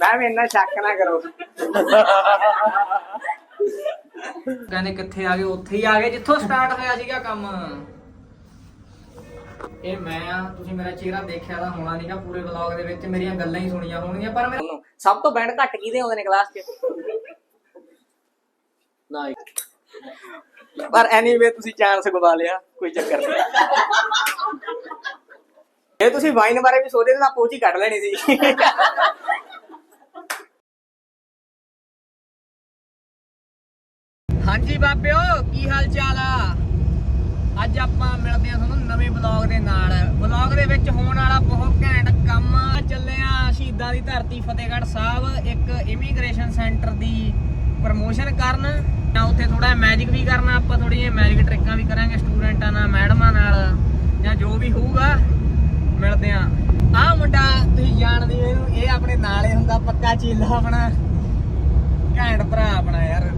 Ma'am ਇੰਨਾ ਸ਼ੱਕ ਨਾ ਕਰੋ। ਕਹਿੰਦੇ ਕਿੱਥੇ ਆ ਗਏ? ਉੱਥੇ ਹੀ ਆ ਗਏ। ਜਿੱਥੋਂ ਸਟਾਰਟ ਹੋਇਆ ਸੀਗਾ ਕੰਮ। ਇਹ ਮੈਂ ਆ ਤੁਸੀਂ ਮੇਰਾ ਚਿਹਰਾ ਦੇਖਿਆ ਤਾਂ ਹੋਣਾ ਨਹੀਂਗਾ ਪੂਰੇ ਵਲੌਗ ਦੇ ਵਿੱਚ। ਮੇਰੀਆਂ ਗੱਲਾਂ ਹੀ ਸੁਣੀਆਂ ਹੋਣਗੀਆਂ ਪਰ ਮੈਨੂੰ ਸਭ ਤੋਂ ਬੈਂਡ ਘੱਟ ਕਿਹਦੇ ਆਉਂਦੇ ਨੇ ਕਲਾਸ 'ਚ? ਨਾ ਪਰ ਐਨੀਵੇ ਤੁਸੀਂ ਚਾਂਸ ਗਵਾ ਲਿਆ ਕੋਈ ਚੱਕਰ ਨਹੀਂ ਇਹ ਤੁਸੀਂ ਵਾਈਨ ਬਾਰੇ ਵੀ ਸੋਚਦੇ ਤਾਂ ਪੋਚੀ ਕੱਢ ਲੈਣੀ ਸੀ। ਹਾਂਜੀ ਬਾਬਿਓ, ਕੀ ਹਾਲ ਚਾਲ ਆ? ਅੱਜ ਆਪਾਂ ਮਿਲਦੇ ਆ ਤੁਹਾਨੂੰ ਨਵੇਂ ਵਲੌਗ ਦੇ ਨਾਲ। ਵਲੌਗ ਦੇ ਵਿੱਚ ਹੋਣ ਵਾਲਾ ਬਹੁਤ ਘੈਂਟ ਕੰਮ ਚੱਲੇ ਆ ਸ਼ਹੀਦਾਂ ਦੀ ਧਰਤੀ ਫਤਿਹਗੜ੍ਹ ਸਾਹਿਬ, ਇੱਕ ਇਮੀਗ੍ਰੇਸ਼ਨ ਸੈਂਟਰ ਦੀ ਪ੍ਰਮੋਸ਼ਨ ਕਰਨ। ਜਾਂ ਉੱਥੇ ਥੋੜਾ ਮੈਜਿਕ ਵੀ ਕਰਨਾ, ਆਪਾਂ ਥੋੜੀਆਂ ਮੈਜਿਕ ਟ੍ਰਿਕਾਂ ਵੀ ਕਰਾਂਗੇ ਸਟੂਡੈਂਟਾਂ ਨਾਲ ਮੈਡਮਾਂ ਨਾਲ, ਜਾਂ ਜੋ ਵੀ ਹੋਊਗਾ, ਮਿਲਦੇ ਆ ਆਹ ਮੁੰਡਾ ਤੁਸੀਂ ਜਾਣਦੇ ਹੋ ਇਹਨੂੰ ਇਹ ਆਪਣੇ ਨਾਲ ਹੀ ਹੁੰਦਾ ਪੱਕਾ ਚੀਲਾ ਆਪਣਾ। ਘੈਂਟ ਭਰਾ ਆਪਣਾ ਯਾਰ।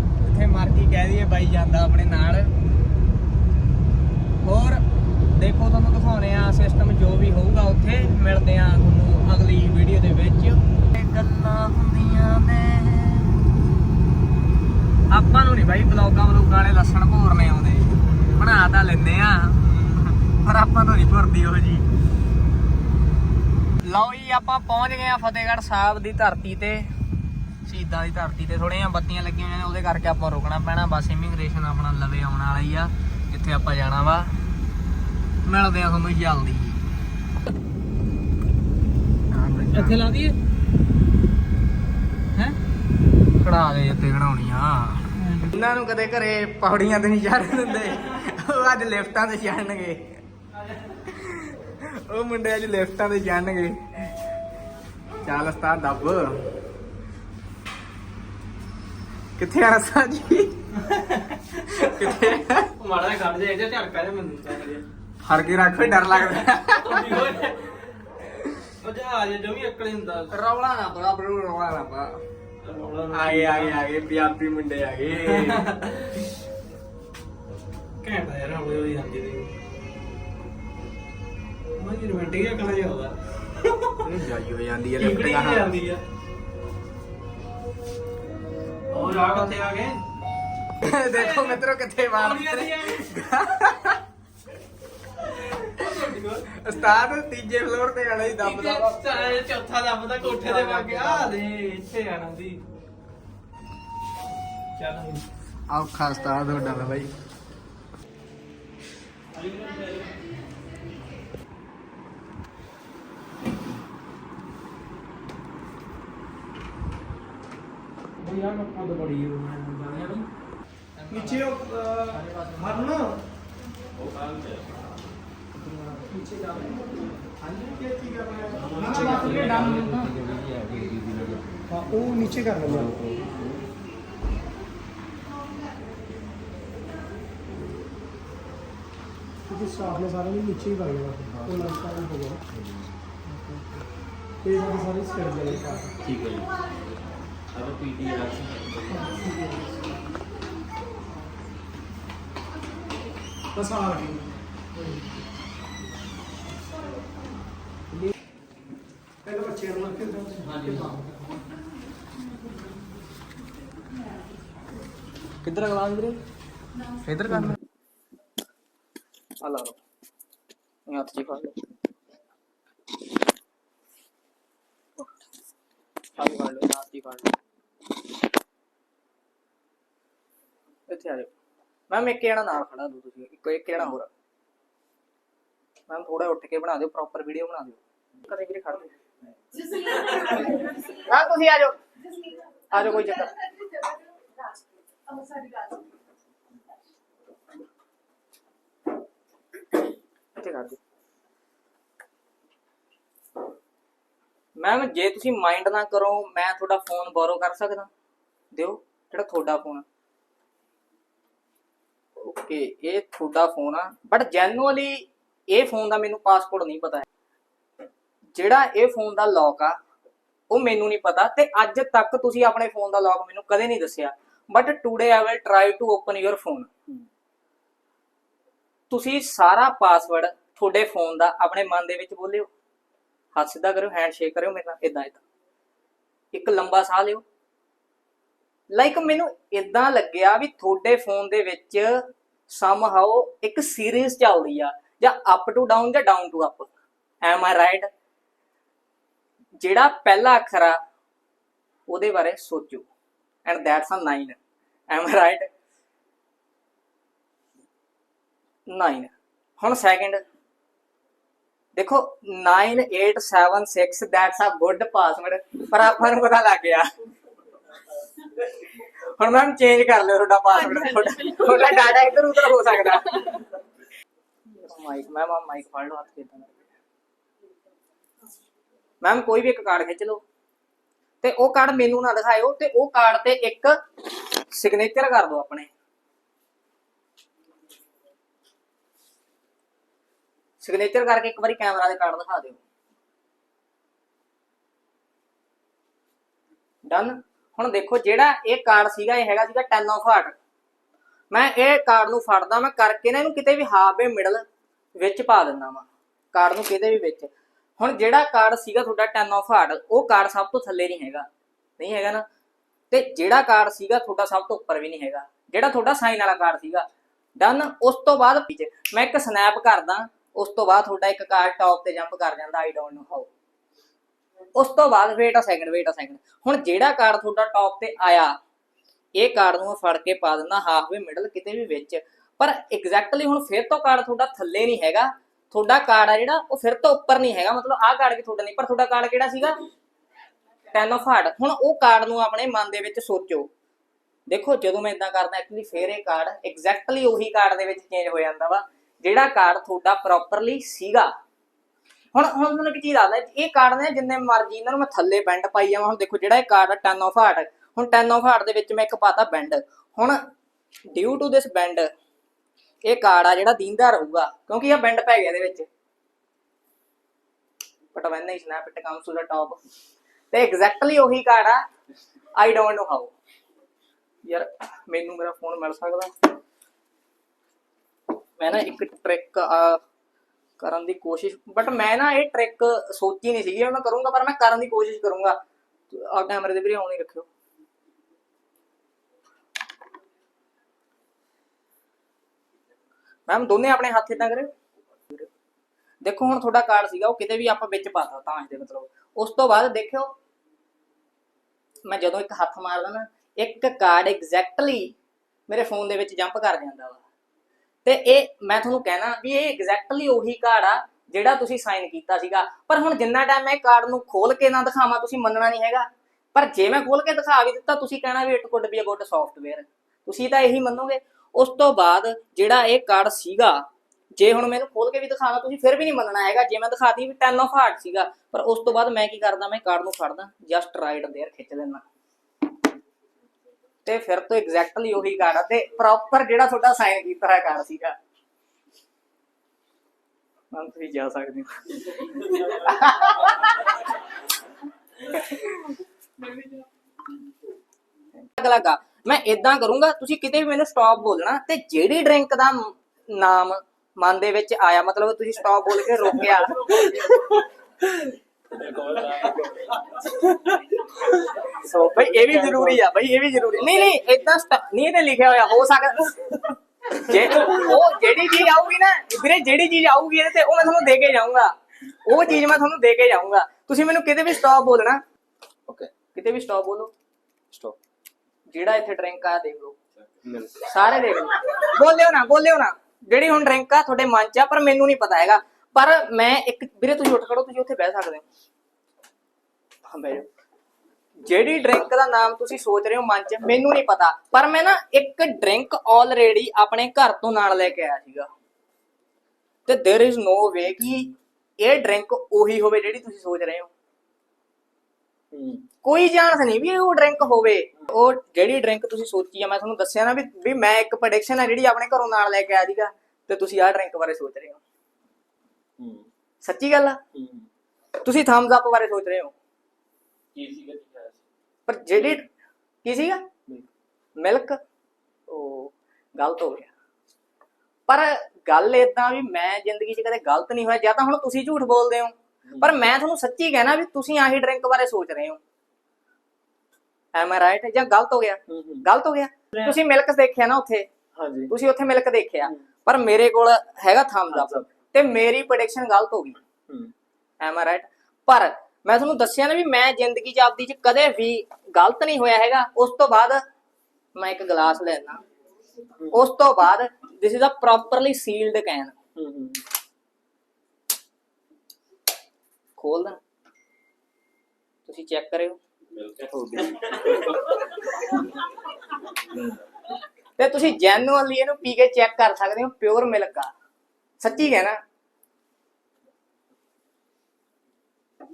ਜਿੱਥੇ ਮਰਜ਼ੀ ਕਹਿ ਦਈਏ ਬਾਈ ਜਾਂਦਾ ਆਪਣੇ ਨਾਲ। ਹੋਰ, ਦੇਖੋ ਤੁਹਾਨੂੰ ਦਿਖਾਉਣੇ ਆ ਸਿਸਟਮ ਜੋ ਵੀ ਹੋਊਗਾ ਉੱਥੇ। ਮਿਲਦੇ ਆ ਤੁਹਾਨੂੰ ਅਗਲੀ ਵੀਡੀਓ ਦੇ ਵਿੱਚ। ਗੱਲਾਂ ਹੁੰਦੀਆਂ ਨੇ। ਆਪਾਂ ਨੂੰ ਨਹੀਂ ਬਾਈ ਬਲੌਗਾਂ ਬਲੂਗਾਂ ਵਾਲੇ ਲੱਸਣ ਭੋਰਨੇ ਆਉਂਦੇ। ਬਣਾ ਤਾਂ ਲੈਨੇ ਆ। ਪਰ ਆਪਾਂ ਤੋਂ ਨਹੀਂ ਭਰਦੀ ਉਹ ਜੀ। ਲਓ ਜੀ, ਆਪਾਂ ਪਹੁੰਚ ਗਏ ਆ ਫਤਿਹਗੜ੍ਹ ਸਾਹਿਬ ਦੀ ਧਰਤੀ ਤੇ। ਸ਼ਹੀਦਾਂ ਦੀ ਧਰਤੀ ਤੇ ਥੋੜੀਆਂ ਬੱਤੀਆਂ ਲੱਗੀਆਂ ਹੋਈਆਂ ਨੇ, ਉਹਦੇ ਕਰਕੇ ਆਪਾਂ ਰੁਕਣਾ ਪੈਣਾ। ਬਸ ਇਮੀਗ੍ਰੇਸ਼ਨ ਆਪਣਾ ਲਵੇ, ਆਉਣ ਵਾਲਾ ਹੀ ਆ, ਜਿੱਥੇ ਆਪਾਂ ਜਾਣਾ ਵਾ। ਮਿਲਦੇ ਆ ਤੁਹਾਨੂੰ ਜਲਦੀ। ਇੱਥੇ ਲਾ ਦਈਏ। ਹੈ? ਕਢਾ ਦੇ ਜਿੱਤੇ ਕਢਾਉਣੀ ਆ ਇਹਨਾਂ ਨੂੰ ਕਦੇ ਘਰੇ ਪੌੜੀਆਂ ਤੇ ਨਹੀਂ ਚੜ੍ਹਨ ਦਿੰਦੇ। ਉਹ ਅੱਜ ਲਿਫਟਾਂ ਤੇ ਚੜਨਗੇ ਉਹ ਮੁੰਡੇ ਅੱਜ ਲਿਫਟਾਂ ਤੇ ਜਾਣਗੇ ਚੱਲ ਉਸਤਾਦ ਦੱਬ ਕਿੱਥੇ ਆ ਰਸਾ ਜੀ ਕਿੱਥੇ ਮਾੜਾ ਜਿਹਾ ਕੱਢ ਦੇ ਇਹਦੇ ਝੜਕਾ ਜਿਹਾ ਮੈਨੂੰ ਤਾਂ ਕਰਿਆ ਹਰ ਕੇ ਰੱਖੋ ਡਰ ਲੱਗਦਾ। ਉਹ ਜਹਾਜ਼ ਜਮੀ ਅਕਲ ਹੁੰਦਾ। ਰੌਲਾ ਨਾ ਪਾ ਬਰੂ ਰੌਲਾ ਨਾ ਪਾ ਰੌਲਾ ਨਾ- ਆ ਗਏ ਆ ਗਏ ਆ ਗਏ ਪੰਜਾਬੀ ਮੁੰਡੇ ਆ ਗਏ ਘੈਂਟਾ ਯਾਰ ਹੌਲੀ ਹੌਲੀ ਜਾਂਦੀ ਦੀ ਮੈਂ ਜੀ ਰੋਮਾਂਟਿਕ ਜਿਹਾ ਕਲਾ ਜਿਹਾ ਹੁੰਦਾ। ਜਾਈ ਹੋ ਜਾਂਦੀ ਹੈ ਲਿਫਟ ਜਿਹੀ ਜਾਂਦੀ ਆ। ਉਹ ਆ ਕਿੱਥੇ ਆ ਗਏ? ਦੇਖੋ ਮਿੱਤਰੋ ਕਿੱਥੇ ਪੌੜੀਆਂ ਮਾਰਦੇ ਦੀਆਂ ਉਸਤਾਦ ਤੀਜੇ ਫਲੋਰ ਤੇ ਆਣਾ ਹੀ ਦੱਬਦਾ ਚੌਥਾ ਲੱਭਦਾ ਕੋਠੇ ਦੇ ਵਾਗੇ ਆ ਦੇ ਇੱਥੇ ਆਣਾ ਦੀ ਚੱਲ ਔਖਾ ਉਸਤਾਦ ਤੁਹਾਡਾ ਬਾਈ। ਭਈਆ ਮੈਂ ਖੁਦ ਬੜੀ ਹੋ ਮੈਂ ਬੰਦਿਆਂ ਨੂੰ ਨੀਚੇ ਮਰਨਾ ਉਹ ਕਾਲ ਤੇ ਨੀਚੇ ਜਾ ਹਾਂਜੀ ਕੀ ਚੀਜ਼ ਕਰ ਰਿਹਾ? ਹਾਂ ਉਹ ਨੀਚੇ ਕਰ ਲੈਂਦੇ। ਕਿਉਂਕਿ ਸਟਾਫ ਨੇ ਸਾਰੇ ਨੂੰ ਨੀਚੇ ਹੀ ਕਰ ਲਿਆ। ਉਹ ਟਾਈਮ ਹੋ ਗਿਆ। ਤੇ ਸਾਰੇ ਸਟੇਟ ਦੇ ਨੇ ਠੀਕ ਹੈ ਜੀ। ਅਬ ਪੀਟੀ ਬਸ ਆ ਰਹੀ ਪਹਿਲਾਂ ਬੱਚੇ ਨੂੰ ਲੱਗ ਕੇ ਹਾਂਜੀ ਕਿੱਧਰ ਗਲਾ ਵੀਰੇ ਇਧਰ ਕਰਨਾ ਆ ਲਾ ਲਓ ਇਹ ਹੱਥ 'ਚ ਹੀ ਫੜ ਲਓ ਆ ਵੀ ਫੜ ਲਓ ਇਹ ਹੱਥ 'ਚ ਹੀ ਫੜ ਲਓ ਇੱਥੇ ਆ ਜਾਓ। ਮੈਮ ਇੱਕ ਜਣਾ ਨਾਲ ਖੜਾ ਦੋ ਤੁਸੀਂ। ਇੱਕੋ, ਇੱਕ ਜਣਾ ਹੋਰ ਮੈਮ ਥੋੜਾ ਉੱਠ ਕੇ ਬਣਾ ਦਿਓ ਪ੍ਰੋਪਰ ਵੀਡੀਓ ਬਣਾ ਦਿਓ। ਕਦੇ ਵੀਰੇ ਖੜ ਦਿਓ ਹਾਂ ਤੁਸੀਂ ਆ ਜਾਓ। ਆ ਜਾਓ, ਕੋਈ ਚੱਕਰ ਇੱਥੇ ਕਰ ਦਿਓ ਮੈਮ ਜੇ ਤੁਸੀਂ ਮਾਈਂਡ ਨਾ ਕਰੋ, ਮੈਂ ਤੁਹਾਡਾ ਫੋਨ ਬੋਰੋ ਕਰ ਸਕਦਾ। ਦਿਓ, ਜਿਹੜਾ ਤੁਹਾਡਾ ਫੋਨ ਓਕੇ ਇਹ ਤੁਹਾਡਾ ਫੋਨ ਆ। ਬਟ ਜੈਨੂਅਲੀ ਇਹ ਫੋਨ ਦਾ ਮੈਨੂੰ ਪਾਸਵਰਡ ਨਹੀਂ ਪਤਾ ਜਿਹੜਾ ਇਹ ਫੋਨ ਦਾ ਲੌਕ ਆ, ਉਹ ਮੈਨੂੰ ਨਹੀਂ ਪਤਾ ਤੇ ਅੱਜ ਤੱਕ ਤੁਸੀਂ ਆਪਣੇ ਫੋਨ ਦਾ ਲੌਕ ਮੈਨੂੰ ਕਦੇ ਨਹੀਂ ਦੱਸਿਆ। But today I will try to open your phone ਤੁਸੀਂ ਸਾਰਾ ਪਾਸਵਰਡ ਤੁਹਾਡੇ ਫੋਨ ਦਾ ਆਪਣੇ ਮਨ ਦੇ ਵਿੱਚ ਬੋਲਿਓ। ਹੱਥ ਸਿੱਧਾ ਕਰਿਓ ਹੈਂਡ ਸ਼ੇਕ ਕਰਿਓ ਮੇਰੇ ਨਾਲ ਇਦਾਂ ਇਦਾਂ ਇੱਕ ਲੰਬਾ ਸਾਹ ਲਿਓ। ਲਾਈਕ ਮੈਨੂੰ ਇਦਾਂ ਲੱਗਿਆ ਵੀ ਤੁਹਾਡੇ ਫੋਨ ਦੇ ਵਿੱਚ ਸਮਹਾਉ ਇੱਕ ਸੀਰੀਜ਼ ਚੱਲਦੀ ਆ, ਜਾਂ ਅਪ ਟੂ ਡਾਊਨ ਜਾਂ down to up am I right ਜਿਹੜਾ ਪਹਿਲਾ ਅੱਖਰ ਆ, ਉਹਦੇ ਬਾਰੇ ਸੋਚੋ। And that's a 9 am I right 9 ਹੁਣ ਸੈਕਿੰਡ ਦੇਖੋ 9876 ਦੈਟਸ ਅ ਗੁੱਡ ਪਾਸਵਰਡ ਪਰ ਆਪਾਂ ਨੂੰ ਪਤਾ ਲੱਗ ਗਿਆ। ਹੁਣ ਮੈਮ ਚੇਂਜ ਕਰ ਲਿਓ ਤੁਹਾਡਾ ਪਾਸਵਰਡ ਤੁਹਾਡਾ ਤੁਹਾਡਾ ਡਾਟਾ ਇੱਧਰ ਉੱਧਰ ਹੋ ਸਕਦਾ। ਮਾਈਕ ਮੈਮ ਆ ਮਾਈਕ ਫੜ ਲਓ ਹੱਥ ਕਿਦਾਂ ਮੈਮ ਕੋਈ ਵੀ ਇੱਕ ਕਾਰਡ ਖਿੱਚ ਲਓ। ਤੇ ਉਹ ਕਾਰਡ ਮੈਨੂੰ ਨਾ ਦਿਖਾਇਓ ਤੇ ਉਹ ਕਾਰਡ ਤੇ ਇੱਕ ਸਿਗਨੇਚਰ ਕਰ ਦਿਓ ਆਪਣੇ। ਸਿਗਨੇਚਰ ਕਰਕੇ ਇੱਕ ਵਾਰੀ ਕੈਮਰਾ ਦੇ ਕਾਰਡ ਦਿਖਾ ਦਿਓ। ਡਨ ਹੁਣ ਦੇਖੋ ਜਿਹੜਾ ਇਹ ਕਾਰਡ ਸੀਗਾ, ਇਹ ਹੈਗਾ ਸੀਗਾ 10 ਆਫ ਹਾਰਟ ਮੈਂ ਇਹ ਕਾਰਡ ਨੂੰ ਫੜਦਾ ਮੈਂ ਕਰਕੇ ਨਾ ਇਹਨੂੰ ਕਿਤੇ ਵੀ ਹਾਫ ਮਿਡਲ ਵਿੱਚ ਪਾ ਦਿੰਦਾ ਵਾਂ। ਕਾਰਡ ਨੂੰ ਕਿਤੇ ਵੀ ਵਿੱਚ। ਹੁਣ ਜਿਹੜਾ ਕਾਰਡ ਸੀਗਾ ਤੁਹਾਡਾ 10 ਆਫ ਹਾਰਟ ਉਹ ਕਾਰਡ ਸਭ ਤੋਂ ਥੱਲੇ ਨਹੀਂ ਹੈਗਾ। ਨਹੀਂ ਹੈਗਾ ਨਾ? ਤੇ ਜਿਹੜਾ ਕਾਰਡ ਸੀਗਾ, ਤੁਹਾਡਾ ਸਭ ਤੋਂ ਉੱਪਰ ਵੀ ਨਹੀਂ ਹੈਗਾ। ਜਿਹੜਾ ਤੁਹਾਡਾ ਸਾਈਨ ਵਾਲਾ ਕਾਰਡ ਸੀਗਾ। ਡਨ ਉਸ ਤੋਂ ਬਾਅਦ ਮੈਂ ਇੱਕ ਸਨੈਪ ਕਰਦਾ। ਉਸ ਤੋਂ ਬਾਅਦ ਤੁਹਾਡਾ ਇੱਕ ਕਾਰਡ ਟੌਪ ਤੇ ਜੰਪ ਕਰ ਜਾਂਦਾ ਆਈ ਡੋਨਟ ਨੋ ਹਾਊ ਉਸ ਤੋਂ ਬਾਅਦ wait a second wait a second ਹੁਣ ਜਿਹੜਾ ਕਾਰਡ ਤੁਹਾਡਾ ਟੌਪ ਤੇ ਆਇਆ, ਇਹ ਕਾਰਡ ਨੂੰ ਮੈਂ ਫੜ ਕੇ ਪਾ ਦਿੰਦਾ ਹਾਫ ਮਿਡਲ ਕਿਤੇ ਵੀ ਵਿੱਚ। ਪਰ ਐਗਜ਼ੈਕਟਲੀ ਹੁਣ ਫਿਰ ਤੋਂ ਕਾਰਡ ਤੁਹਾਡਾ ਥੱਲੇ ਨਹੀਂ ਹੈਗਾ। ਤੁਹਾਡਾ ਕਾਰਡ ਆ ਜਿਹੜਾ, ਉਹ ਫਿਰ ਤੋਂ ਉੱਪਰ ਨਹੀਂ ਹੈਗਾ। ਮਤਲਬ ਆਹ ਕਾਰਡ ਵੀ ਤੁਹਾਡਾ ਨਹੀਂ, ਪਰ ਤੁਹਾਡਾ ਕਾਰਡ ਕਿਹੜਾ ਸੀਗਾ? 10 ਆਫ ਹਾਰਟ ਹੁਣ ਉਹ ਕਾਰਡ ਨੂੰ ਆਪਣੇ ਮਨ ਦੇ ਵਿੱਚ ਸੋਚੋ। ਦੇਖੋ, ਜਦੋਂ ਮੈਂ ਇਦਾਂ ਕਰਦਾ ਐਕਚੁਅਲੀ ਫੇਰ ਇਹ ਕਾਰਡ ਐਗਜ਼ੈਕਟਲੀ ਉਹੀ ਕਾਰਡ ਦੇ ਵਿੱਚ ਚੇਂਜ ਹੋ ਜਾਂਦਾ ਵਾ। ਜਿਹੜਾ ਕਾਰਡ ਤੁਹਾਡਾ ਪ੍ਰੋਪਰਲੀ ਸੀਗਾ। ਹੁਣ ਹੁਣ ਤੁਹਾਨੂੰ ਇੱਕ ਚੀਜ਼ ਦੱਸਦਾ ਇਹ ਕਾਰਡ ਨੇ ਜਿੰਨੇ ਮਰਜ਼ੀ ਇਹਨਾਂ ਨੂੰ ਮੈਂ ਥੱਲੇ ਬੈਂਡ ਪਾਈ ਜਾਵਾਂ। ਹੁਣ ਦੇਖੋ, ਜਿਹੜਾ ਇਹ ਕਾਰਡ ਆ 10 ਆਫ ਹਾਰਟ ਹੁਣ 10 ਆਫ ਹਾਰਟ ਦੇ ਵਿੱਚ ਮੈਂ ਇੱਕ ਪਾਤਾ ਬੈਂਡ ਹੁਣ ਡਿਊ ਟੂ ਦਿਸ ਬੈਂਡ ਇਹ ਕਾਰਡ ਆ ਜਿਹੜਾ ਦੀਂਦਾ ਰਹੂਗਾ, ਕਿਉਂਕਿ ਇਹ ਬੈਂਡ ਪੈ ਗਿਆ ਇਹਦੇ ਵਿੱਚ। ਬਟ ਵੈਨ ਨਹੀਂ snap it comes to the top ਤੇ ਐਗਜ਼ੈਕਟਲੀ ਉਹੀ ਕਾਰਡ ਆ ਆਈ ਡੋਨਟ ਨੋ ਹਾਊ ਯਾਰ, ਮੈਨੂੰ ਮੇਰਾ ਫੋਨ ਮਿਲ ਸਕਦਾ? ਮੈਂ ਨਾ ਇੱਕ ਟ੍ਰਿਕ ਕਰਨ ਦੀ ਕੋਸ਼ਿਸ਼ ਬਟ ਮੈਂ ਨਾ ਇਹ ਟ੍ਰਿਕ ਸੋਚੀ ਨਹੀਂ ਸੀਗੀ ਮੈਂ ਕਰੂੰਗਾ, ਪਰ ਮੈਂ ਕਰਨ ਦੀ ਕੋਸ਼ਿਸ਼ ਕਰੂੰਗਾ। ਆ ਕੈਮਰੇ ਦੇ ਵੀਰੇ ਆਉਣੀ ਰੱਖਿਓ। ਮੈਮ ਦੋਨੇ ਆਪਣੇ ਹੱਥ ਇਦਾਂ ਕਰਿਓ। ਦੇਖੋ, ਹੁਣ ਤੁਹਾਡਾ ਕਾਰਡ ਸੀਗਾ, ਉਹ ਕਿਤੇ ਵੀ ਆਪਾਂ ਵਿੱਚ ਪਾਤਾ ਤਾਂ ਇਹਦੇ ਮਤਲਬ। ਉਸ ਤੋਂ ਬਾਅਦ ਦੇਖਿਓ, ਮੈਂ ਜਦੋਂ ਇੱਕ ਹੱਥ ਮਾਰਦਾ ਨਾ, ਇੱਕ ਕਾਰਡ ਐਗਜ਼ੈਕਟਲੀ ਮੇਰੇ ਫੋਨ ਦੇ ਵਿੱਚ ਜੰਪ ਕਰ ਜਾਂਦਾ ਵਾ। ਤੇ ਇਹ ਮੈਂ ਤੁਹਾਨੂੰ ਕਹਿਣਾ ਵੀ ਇਹ ਐਗਜ਼ੈਕਟਲੀ ਉਹੀ ਕਾਰਡ ਆ ਜਿਹੜਾ ਤੁਸੀਂ ਸਾਈਨ ਕੀਤਾ ਸੀਗਾ। ਪਰ ਹੁਣ ਜਿੰਨਾ ਟਾਈਮ ਮੈਂ ਕਾਰਡ ਨੂੰ ਖੋਲ ਕੇ ਨਾ ਦਿਖਾਵਾਂ, ਤੁਸੀਂ ਮੰਨਣਾ ਨਹੀਂ ਹੈਗਾ। ਪਰ ਜੇ ਮੈਂ ਖੋਲ ਕੇ ਦਿਖਾ ਵੀ ਦਿੱਤਾ, ਤੁਸੀਂ ਕਹਿਣਾ ਵੀ it could be a good software ਤੁਸੀਂ ਤਾਂ ਇਹੀ ਮੰਨੋਗੇ। ਉਸ ਤੋਂ ਬਾਅਦ ਜਿਹੜਾ ਇਹ ਕਾਰਡ ਸੀਗਾ, ਜੇ ਹੁਣ ਮੈਨੂੰ ਖੋਲ ਕੇ ਵੀ ਦਿਖਾਵਾਂ, ਤੁਸੀਂ ਫਿਰ ਵੀ ਨਹੀਂ ਮੰਨਣਾ ਹੈਗਾ। ਜੇ ਮੈਂ ਦਿਖਾਤੀ ਵੀ 10 ਆਫ ਹਾਰਟ ਸੀਗਾ, ਪਰ ਉਸ ਤੋਂ ਬਾਅਦ ਮੈਂ ਕੀ ਕਰਦਾ, ਮੈਂ ਕਾਰਡ ਨੂੰ ਫੜਦਾ ਜਸਟ ਰਾਈਟ ਦੇਅਰ ਖਿੱਚ ਲੈਣਾ ਤੇ ਫਿਰ ਤੋਂ ਐਗਜ਼ੈਕਟਲੀ ਉਹੀ ਕਾਰਡ ਆ ਤੇ ਪ੍ਰੋਪਰ ਜਿਹੜਾ ਤੁਹਾਡਾ ਸਾਈਨ ਕੀਤਾ ਹੋਇਆ ਕਾਰਡ ਸੀਗਾ। ਮੈਂ ਤੁਸੀਂ ਜਾ ਸਕਦੇ ਹੋ। ਅਗਲਾ ਮੈਂ ਇਦਾਂ ਕਰੂੰਗਾ, ਤੁਸੀਂ ਕਿਤੇ ਵੀ ਮੈਨੂੰ ਸਟਾਪ ਬੋਲਣਾ ਤੇ ਜਿਹੜੀ ਡਰਿੰਕ ਦਾ ਨਾਮ ਮਨ ਦੇ ਵਿੱਚ ਆਇਆ, ਮਤਲਬ ਤੁਸੀਂ ਸਟਾਪ ਬੋਲ ਕੇ ਰੋਕਿਆ ਸੋ ਭਾਈ ਇਹ ਵੀ ਜ਼ਰੂਰੀ ਆ ਭਾਈ ਇਹ ਵੀ ਜ਼ਰੂਰੀ ਨਹੀਂ ਨਹੀਂ ਇਦਾਂ ਨਹੀਂ ਇਹਦੇ ਲਿਖਿਆ ਹੋਇਆ ਹੋ ਸਕਦਾ। ਜੇ ਉਹ ਜਿਹੜੀ ਚੀਜ਼ ਆਊਗੀ ਨਾ ਵੀਰੇ ਜਿਹੜੀ ਚੀਜ਼ ਆਊਗੀ ਇਹਦੇ ਤੇ ਉਹ ਮੈਂ ਤੁਹਾਨੂੰ ਦੇ ਕੇ ਜਾਊਂਗਾ। ਉਹ ਚੀਜ਼ ਮੈਂ ਤੁਹਾਨੂੰ ਦੇ ਕੇ ਜਾਊਂਗਾ। ਤੁਸੀਂ ਮੈਨੂੰ ਕਿਤੇ ਵੀ ਸਟਾਪ ਬੋਲਣਾ। ਓਕੇ ਕਿਤੇ ਵੀ ਸਟਾਪ ਬੋਲੋ। ਸਟਾਪ ਜਿਹੜਾ ਇੱਥੇ ਡਰਿੰਕ ਆ ਦੇਖ ਲਓ। ਸਾਰੇ ਦੇਖ ਲਓ। ਬੋਲਿਓ ਨਾ ਬੋਲਿਓ ਨਾ। ਜਿਹੜੀ ਹੁਣ ਡਰਿੰਕ ਆ ਤੁਹਾਡੇ ਮਨ ਚ ਆ ਪਰ ਮੈਨੂੰ ਨਹੀਂ ਪਤਾ ਹੈਗਾ। ਪਰ ਮੈਂ ਇੱਕ ਵੀਰੇ ਤੁਸੀਂ ਉੱਠ ਖੜੋ ਤੁਸੀਂ ਉੱਥੇ ਬਹਿ ਸਕਦੇ ਹੋ ਹਾਂ ਬਹਿ ਜਾਓ ਜਿਹੜੀ ਡਰਿੰਕ ਦਾ ਨਾਮ ਤੁਸੀਂ ਸੋਚ ਰਹੇ ਹੋ ਮਨ ਚ ਮੈਨੂੰ ਨਹੀਂ ਪਤਾ ਪਰ ਮੈਂ ਨਾ ਇੱਕ ਡਰਿੰਕ ਆਲਰੇਡੀ ਆਪਣੇ ਘਰ ਤੋਂ ਨਾਲ ਲੈ ਕੇ ਆਇਆ ਸੀਗਾ ਤੇ देयर इज नो ਵੇ ਕਿ ਇਹ ਡਰਿੰਕ ਉਹੀ ਹੋਵੇ ਜਿਹੜੀ ਤੁਸੀਂ ਸੋਚ ਰਹੇ ਹੋ ਕੋਈ ਚਾਂਸ ਨਹੀਂ ਵੀ ਉਹ ਡਰਿੰਕ ਹੋਵੇ ਉਹ ਜਿਹੜੀ ਡਰਿੰਕ ਤੁਸੀਂ ਸੋਚੀ ਆ ਮੈਂ ਤੁਹਾਨੂੰ ਦੱਸਿਆ ਨਾ ਵੀ ਵੀ ਮੈਂ ਇੱਕ ਪ੍ਰੈਡਿਕਸ਼ਨ ਆ ਜਿਹੜੀ ਆਪਣੇ ਘਰੋਂ ਨਾਲ ਲੈ ਕੇ ਆਇਆ ਸੀਗਾ ਤੇ ਤੁਸੀਂ ਆਹ ਡਰਿੰਕ ਬਾਰੇ ਸੋਚ ਰਹੇ ਹੋ ਹੂੰ ਸੱਚੀ ਗੱਲ ਆ? ਤੁਸੀਂ ਥੰਬਸ ਅਪ ਬਾਰੇ ਸੋਚ ਰਹੇ ਹੋ? ਕੀ ਕਿ ਪਰ ਜਿਹੜੀ ਕੀ ਸੀਗਾ? ਮਿਲਕ। ਉਹ ਗਲਤ ਹੋ ਗਿਆ। ਪਰ ਗੱਲ ਏਦਾਂ ਵੀ ਮੈਂ ਜ਼ਿੰਦਗੀ 'ਚ ਕਦੇ ਗਲਤ ਨਹੀਂ ਹੋਇਆ ਜਾਂ ਤਾਂ ਹੁਣ ਤੁਸੀਂ ਝੂਠ ਬੋਲਦੇ ਹੋ। ਪਰ ਮੈਂ ਤੁਹਾਨੂੰ ਸੱਚੀ ਕਹਿਣਾ ਵੀ ਤੁਸੀਂ ਆਹੀ ਡਰਿੰਕ ਬਾਰੇ ਸੋਚ ਰਹੇ ਹੋ। ਐਮ ਆਈ ਰਾਈਟ ਜਾਂ ਗਲਤ ਹੋ ਗਿਆ? ਗਲਤ ਹੋ ਗਿਆ? ਤੁਸੀਂ ਮਿਲਕ ਦੇਖਿਆ ਨਾ ਉੱਥੇ? ਹਾਂਜੀ। ਤੁਸੀਂ ਉੱਥੇ ਮਿਲਕ ਦੇਖਿਆ। ਪਰ ਮੇਰੇ ਕੋਲ ਹੈਗਾ ਥੰਬਸ ਅਪ। ਤੇ ਮੇਰੀ ਪ੍ਰੈਡਿਕਸ਼ਨ ਗਲਤ ਹੋ ਗਈ। ਐਮ ਆਈ ਰਾਈਟ ਪਰ ਮੈਂ ਤੁਹਾਨੂੰ ਦੱਸਿਆ ਨਾ ਵੀ ਮੈਂ ਜ਼ਿੰਦਗੀ 'ਚ ਆਪਦੀ 'ਚ ਕਦੇ ਵੀ ਗਲਤ ਨਹੀਂ ਹੋਇਆ ਹੈਗਾ। ਉਸ ਤੋਂ ਬਾਅਦ ਮੈਂ ਇੱਕ ਗਲਾਸ ਲੈਣਾ ਉਸ ਤੋਂ ਬਾਅਦ this is a properly sealed can ਖੋਲ ਦਾਂ ਤੁਸੀਂ ਚੈੱਕ ਕਰਿਓ। ਤੇ ਤੁਸੀਂ ਜੈਨੂਅਲੀ ਇਹਨੂੰ ਪੀ ਕੇ ਚੈੱਕ ਕਰ ਸਕਦੇ ਹੋ ਪਿਓਰ ਮਿਲਕ ਆ। ਸੱਚੀ ਕਹਿਣਾ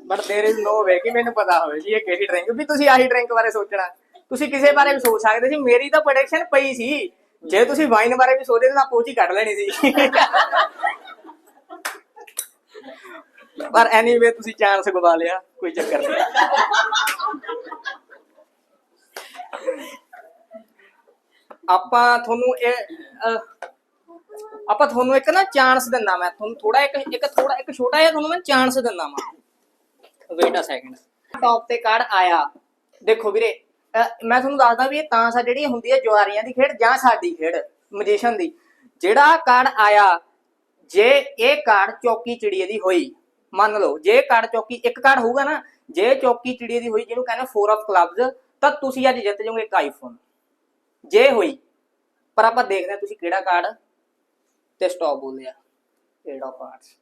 but there is no way ਕਿ ਮੈਨੂੰ ਪਤਾ ਹੋਵੇ ਜੀ ਇਹ ਕਿਹੜੀ ਡਰਿੰਕ ਵੀ ਤੁਸੀਂ ਆਹੀ ਡਰਿੰਕ ਬਾਰੇ ਸੋਚਣਾ ਤੁਸੀਂ ਕਿਸੇ ਬਾਰੇ ਵੀ ਸੋਚ ਸਕਦੇ ਸੀ ਮੇਰੀ ਤਾਂ ਪ੍ਰੈਡਿਕਸ਼ਨ ਪਈ ਸੀ ਜੇ ਤੁਸੀਂ ਵਾਈਨ ਬਾਰੇ ਵੀ ਸੋਚਦੇ ਤਾਂ ਪੋਚੀ ਕੱਢ ਲੈਣੀ ਸੀ ਪਰ ਐਨੀਵੇ ਤੁਸੀਂ ਚਾਂਸ ਗਵਾ ਲਿਆ ਕੋਈ ਚੱਕਰ ਨਹੀਂ ਆਪਾਂ ਤੁਹਾਨੂੰ ਇਹ ਅਹ, ਆਪਾਂ ਤੁਹਾਨੂੰ ਇੱਕ ਨਾ ਚਾਂਸ ਦਿੰਦਾ ਮੈਂ ਤੁਹਾਨੂੰ ਥੋੜਾ ਇੱਕ ਇੱਕ ਥੋੜਾ ਇੱਕ ਛੋਟਾ ਜਿਹਾ ਤੁਹਾਨੂੰ ਮੈਂ ਚਾਂਸ ਦਿੰਦਾ ਮੈਂ ਵੇਟ ਅ ਸੈਕਿੰਡ ਟੌਪ ਤੇ ਕਾਰਡ ਆਇਆ। ਦੇਖੋ ਵੀਰੇ ਮੈਂ ਤੁਹਾਨੂੰ ਦੱਸਦਾ ਵੀ ਇਹ ਤਾਂਸ ਆ ਜਿਹੜੀ ਹੁੰਦੀ ਹੈ ਜਵਾਰੀਆਂ ਦੀ ਖੇਡ ਜਾਂ ਸਾਡੀ ਖੇਡ ਮਜੀਸ਼ੀਅਨ ਦੀ। ਜਿਹੜਾ ਕਾਰਡ ਆਇਆ ਜੇ ਇਹ ਕਾਰਡ ਚੌਕੀ ਚਿੜੀਏ ਦੀ ਹੋਈ ਮੰਨ ਲਓ ਜੇ ਕਾਰਡ ਚੌਕੀ ਇੱਕ ਕਾਰਡ ਹੋਊਗਾ ਨਾ ਜੇ ਚੌਕੀ ਚਿੜੀਏ ਦੀ ਹੋਈ ਜਿਹਨੂੰ ਕਹਿੰਦੇ 4 ਆਫ ਕਲੱਬਸ ਤਾਂ ਤੁਸੀਂ ਅੱਜ ਜਿੱਤ ਜਾਓਗੇ ਇੱਕ ਆਈਫੋਨ ਜੇ ਹੋਈ ਪਰ ਆਪਾਂ ਦੇਖਦੇ ਹਾਂ ਤੁਸੀਂ ਕਿਹੜਾ ਕਾਰਡ ਤੇ ਸਟਾਪ ਬੋਲਿਆ ਕਿਹੜਾ ਪਾਰਟਸ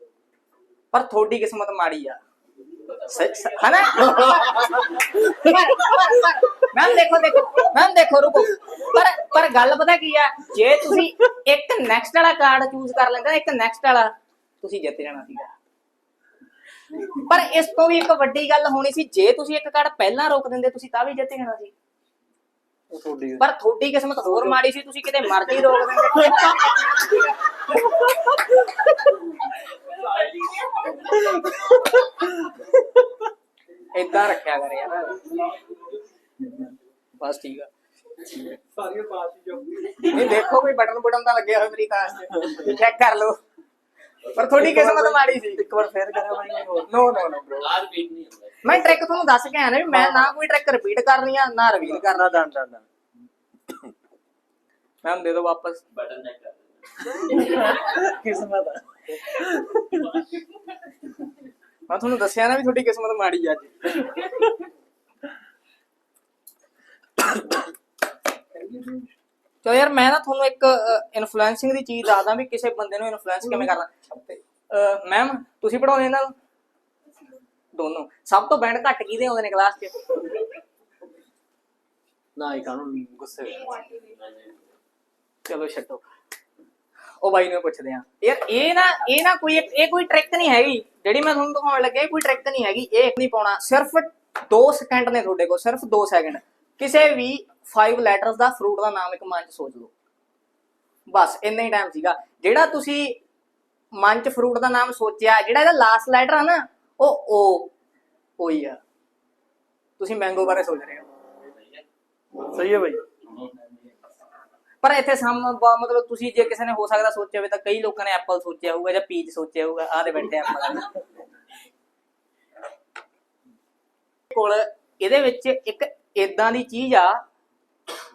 ਪਰ ਤੁਹਾਡੀ ਕਿਸਮਤ ਮਾੜੀ ਆ। ਹਨਾ? ਮੈਮ ਦੇਖੋ ਦੇਖੋ ਮੈਮ ਦੇਖੋ ਰੁਕੋ। ਪਰ ਪਰ ਗੱਲ ਪਤਾ ਕੀ ਆ ਜੇ ਤੁਸੀਂ ਇੱਕ ਨੈਕਸਟ ਵਾਲਾ ਕਾਰਡ ਚੂਜ਼ ਕਰ ਲੈਂਦੇ ਨਾ ਇੱਕ ਨੈਕਸਟ ਵਾਲਾ ਤੁਸੀਂ ਜਿੱਤ ਜਾਣਾ ਸੀਗਾ। ਪਰ ਇਸ ਤੋਂ ਵੀ ਇੱਕ ਵੱਡੀ ਗੱਲ ਹੋਣੀ ਸੀ ਜੇ ਤੁਸੀਂ ਇੱਕ ਕਾਰਡ ਪਹਿਲਾਂ ਰੋਕ ਦਿੰਦੇ ਤੁਸੀਂ ਤਾਂ ਵੀ ਜਿੱਤ ਜਾਣਾ ਸੀ। ਪਰ ਤੁਹਾਡੀ ਕਿਸਮਤ ਹੋਰ ਮਾੜੀ ਸੀ ਤੁਸੀਂ ਕਿਤੇ ਮਰਜ਼ੀ ਰੋਕ ਦਿੰਦੇ ਏਦਾਂ ਰੱਖਿਆ ਕਰ ਯਾਰ ਬਸ ਠੀਕ ਆ। ਸਾਰੀਆਂ ਬਾਤ ਹੀ ਜੋ ਨਹੀਂ ਦੇਖੋ ਕੋਈ ਬਟਨ ਬਟਨ ਤਾਂ ਲੱਗਿਆ ਹੋਇਆ ਮੇਰੀ ਕਾਰ 'ਚ ਚੈੱਕ ਕਰ ਲਓ। ਪਰ ਤੁਹਾਡੀ ਕਿਸਮਤ ਮਾੜੀ ਸੀ। ਇੱਕ ਵਾਰ ਫੇਰ ਕਰਿਆ ਬਾਈ ਹੋਰ। ਨੋ ਨੋ ਨੋ ਬ్రో ਆਰ ਬੀਟ ਨਹੀਂ ਹੁੰਦਾ। ਮੈਂ ਟ੍ਰਿਕ ਤੁਹਾਨੂੰ ਦੱਸ ਕੇ ਆਇਆ ਨਾ ਵੀ ਮੈਂ ਨਾ ਕੋਈ ਟ੍ਰਿਕ ਰਿਪੀਟ ਕਰਨੀ ਆ ਨਾ ਰਿਵੀਲ ਕਰਨਾ ਡਨ ਡਨ ਡਨ ਮੈਮ ਦੇ ਦਿਓ ਵਾਪਸ। ਬਟਨ ਚੈੱਕ ਕਰ ਕਿਸਮਤ ਆ। ਮੈਂ ਤੁਹਾਨੂੰ ਦੱਸਿਆ ਨਾ ਵੀ ਤੁਹਾਡੀ ਕਿਸਮਤ ਮਾੜੀ ਆ ਅੱਜ। ਚਲੋ ਯਾਰ ਮੈਂ ਨਾ ਤੁਹਾਨੂੰ ਇੱਕ ਇਨਫਲੂਐਂਸਿੰਗ ਦੀ ਚੀਜ਼ ਦੱਸਦਾ ਵੀ ਕਿਸੇ ਬੰਦੇ ਨੂੰ ਇਨਫਲੂਐਂਸ ਕਿਵੇਂ ਕਰਨਾ। ਮੈਮ ਤੁਸੀਂ ਪੜਾਉਂਦੇ ਇਹਨਾਂ ਨੂੰ ਦੋਨੋਂ। ਸਭ ਤੋਂ ਬੈਂਡ ਘੱਟ ਕਿਹਦੇ ਆਉਂਦੇ ਨੇ ਕਲਾਸ 'ਚ? ਨਾ ਇਹ ਕਾਨੂੰਨ ਗੁੱਸੇ ਚਲੋ ਛੱਡੋ। ਉਹ ਬਾਈ ਨੂੰ ਪੁੱਛਦੇ ਆ ਯਾਰ ਇਹ ਨਾ ਇਹ ਨਾ ਕੋਈ ਇਹ ਕੋਈ ਟ੍ਰਿਕ ਨਹੀਂ ਹੈਗੀ। ਜਿਹੜੀ ਮੈਂ ਤੁਹਾਨੂੰ ਦਿਖਾਉਣ ਲੱਗਿਆ ਕੋਈ ਟ੍ਰਿਕ ਨਹੀਂ ਹੈਗੀ। ਇਹ ਨਹੀਂ ਪਾਉਣਾ। ਸਿਰਫ 2 ਸਕਿੰਟ ਨੇ ਤੁਹਾਡੇ ਕੋਲ ਸਿਰਫ 2 ਸੈਕਿੰਡ ਕਿਸੇ ਵੀ 5 ਲੈਟਰਸ ਦਾ ਫਰੂਟ ਦਾ ਨਾਮ ਇੱਕ ਮਨ ਚ ਸੋਚ ਲਓ। ਬਸ ਇੰਨਾ ਹੀ ਟਾਈਮ ਸੀਗਾ। ਜਿਹੜਾ ਤੁਸੀਂ ਮਨ ਚ ਫਰੂਟ ਦਾ ਨਾਮ ਸੋਚਿਆ ਜਿਹੜਾ ਇਹਦਾ ਲਾਸਟ ਲੈਟਰ ਆ ਨਾ ਉਹ ਉਹ ਉਹੀ ਆ। ਤੁਸੀਂ ਮੈਂਗੋ ਬਾਰੇ ਸੋਚ ਰਹੇ ਹੋ। ਸਹੀ ਹੈ ਬਾਈ। ਪਰ ਇੱਥੇ ਸਮ ਮਤਲਬ ਤੁਸੀਂ ਜੇ ਕਿਸੇ ਨੇ ਹੋ ਸਕਦਾ ਸੋਚਿਆ ਹੋਵੇ ਤਾਂ ਕਈ ਲੋਕਾਂ ਨੇ ਐਪਲ ਸੋਚਿਆ ਹੋਊਗਾ ਜਾਂ ਪੀਚ ਸੋਚਿਆ ਹੋਊਗਾ ਆਹ ਦੇ ਬੈਠੇ ਐਪਲ ਕੋਲ ਇਹਦੇ ਵਿੱਚ ਇੱਕ ਇਦਾਂ ਦੀ ਚੀਜ਼ ਆ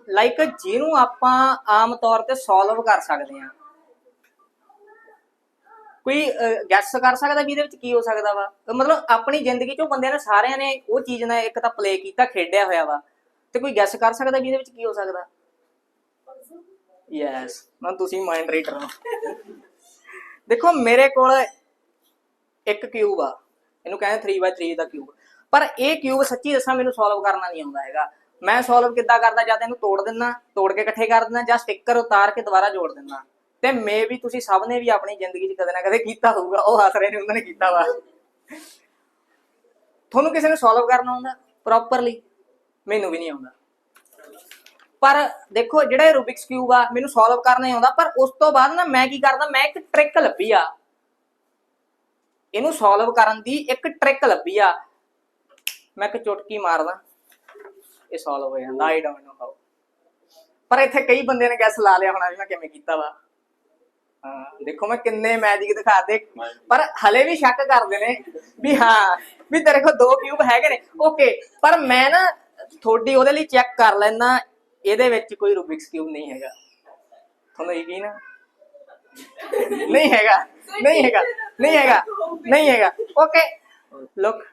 ਲਾਈਕ ਜਿਹਨੂੰ ਆਪਾਂ ਆਮ ਤੌਰ ਤੇ ਸੋਲਵ ਕਰ ਸਕਦੇ ਆ ਕੋਈ ਗੈਸ ਕਰ ਸਕਦਾ ਵੀ ਇਹਦੇ ਵਿੱਚ ਕੀ ਹੋ ਸਕਦਾ ਵਾ। ਮਤਲਬ ਆਪਣੀ ਜ਼ਿੰਦਗੀ ਚੋਂ ਬੰਦਿਆਂ ਨੇ ਸਾਰਿਆਂ ਨੇ ਉਹ ਚੀਜ਼ ਨਾਲ ਇੱਕ ਤਾਂ ਪਲੇ ਕੀਤਾ, ਖੇਡਿਆ ਹੋਇਆ ਵਾ। ਤੇ ਕੋਈ ਗੈਸ ਕਰ ਸਕਦਾ ਵੀ ਇਹਦੇ ਵਿੱਚ ਕੀ ਹੋ ਸਕਦਾ? ਯੈਸ ਨਾ ਤੁਸੀਂ ਮਾਈਂਡ ਰੀਡਰ ਹੋ। ਦੇਖੋ, ਮੇਰੇ ਕੋਲ ਇੱਕ ਕਿਊਬ ਆ। ਇਹਨੂੰ ਕਹਿੰਦੇ 3x3 ਦਾ ਕਿਊਬ ਪਰ ਇਹ ਕਿਊਬ ਸੱਚੀ ਦੱਸਾਂ, ਮੈਨੂੰ ਸੋਲਵ ਕਰਨਾ ਨਹੀਂ ਆਉਂਦਾ ਹੈਗਾ। ਮੈਂ ਸੋਲਵ ਕਿੱਦਾਂ ਕਰਦਾ, ਜਾਂ ਤਾਂ ਇਹਨੂੰ ਤੋੜ ਦਿੰਦਾ ਤੋੜ ਕੇ ਇਕੱਠੇ ਕਰ ਦਿੰਦਾ ਜਾਂ ਸਟicker ਉਤਾਰ ਕੇ ਦੁਬਾਰਾ ਜੋੜ ਦਿੰਦਾ ਤੇ ਮੇ ਵੀ ਤੁਸੀਂ ਸਭ ਨੇ ਵੀ ਆਪਣੀ ਜ਼ਿੰਦਗੀ 'ਚ ਕਦੇ ਨਾ ਕਦੇ ਕੀਤਾ ਹੋਊਗਾ, ਉਹ ਹੱਸ ਰਹੇ ਨੇ, ਉਹਨਾਂ ਨੇ ਕੀਤਾ ਵਾ। ਤੁਹਾਨੂੰ ਕਿਸੇ ਨੂੰ ਸੋਲਵ ਕਰਨਾ ਆਉਂਦਾ? ਪ੍ਰੋਪਰਲੀ ਮੈਨੂੰ ਵੀ ਨਹੀਂ ਆਉਂਦਾ। ਪਰ ਦੇਖੋ, ਜਿਹੜਾ ਰੂਬਿਕਸ ਕਿਊਬ ਆ, ਮੈਨੂੰ ਸੋਲਵ ਕਰਨਾ ਹੀ ਆਉਂਦਾ, ਪਰ ਉਸ ਤੋਂ ਬਾਅਦ ਨਾ ਮੈਂ ਕੀ ਕਰਦਾ, ਮੈਂ ਇੱਕ ਟ੍ਰਿਕ ਲੱਭੀ ਆ। ਇਹਨੂੰ ਸੋਲਵ ਕਰਨ ਦੀ ਇੱਕ ਟ੍ਰਿਕ ਲੱਭੀ ਆ। ਮੈਂ ਇੱਕ ਚੁਟਕੀ ਮਾਰਦਾ। ਇਹ ਸੋਲਵ ਹੋ ਜਾਂਦਾ ਆਈ ਡੋਨਟ ਨੋ ਹਾਊ ਪਰ ਇੱਥੇ ਕਈ ਬੰਦੇ ਨੇ ਗੈਸ ਲਾ ਲਿਆ ਹੋਣਾ ਵੀ ਮੈਂ ਕਿਵੇਂ ਕੀਤਾ ਵਾ। ਹਾਂ, ਦੇਖੋ ਮੈਂ ਕਿੰਨੇ ਮੈਜਿਕ ਦਿਖਾਤੇ। ਪਰ ਹਲੇ ਵੀ ਸ਼ੱਕ ਕਰਦੇ ਨੇ ਵੀ ਹਾਂ, ਵੀ ਤੇਰੇ ਕੋਲ ਦੋ ਕਿਊਬ ਹੈਗੇ ਨੇ। ਓਕੇ ਪਰ ਮੈਂ ਨਾ ਤੁਹਾਡੀ ਉਹਦੇ ਲਈ ਚੈੱਕ ਕਰ ਲੈਣਾ ਇਹਦੇ ਵਿੱਚ ਕੋਈ ਰੂਬਿਕਸ ਕਿਊਬ ਨਹੀਂ ਹੈਗਾ। ਤੁਹਾਨੂੰ ਯਕੀਨ ਹੈ ਨਹੀਂ ਹੈਗਾ ਨਹੀਂ ਹੈਗਾ ਨਹੀਂ ਹੈਗਾ ਨਹੀਂ ਹੈਗਾ। ਓਕੇ ਲੁੱਕ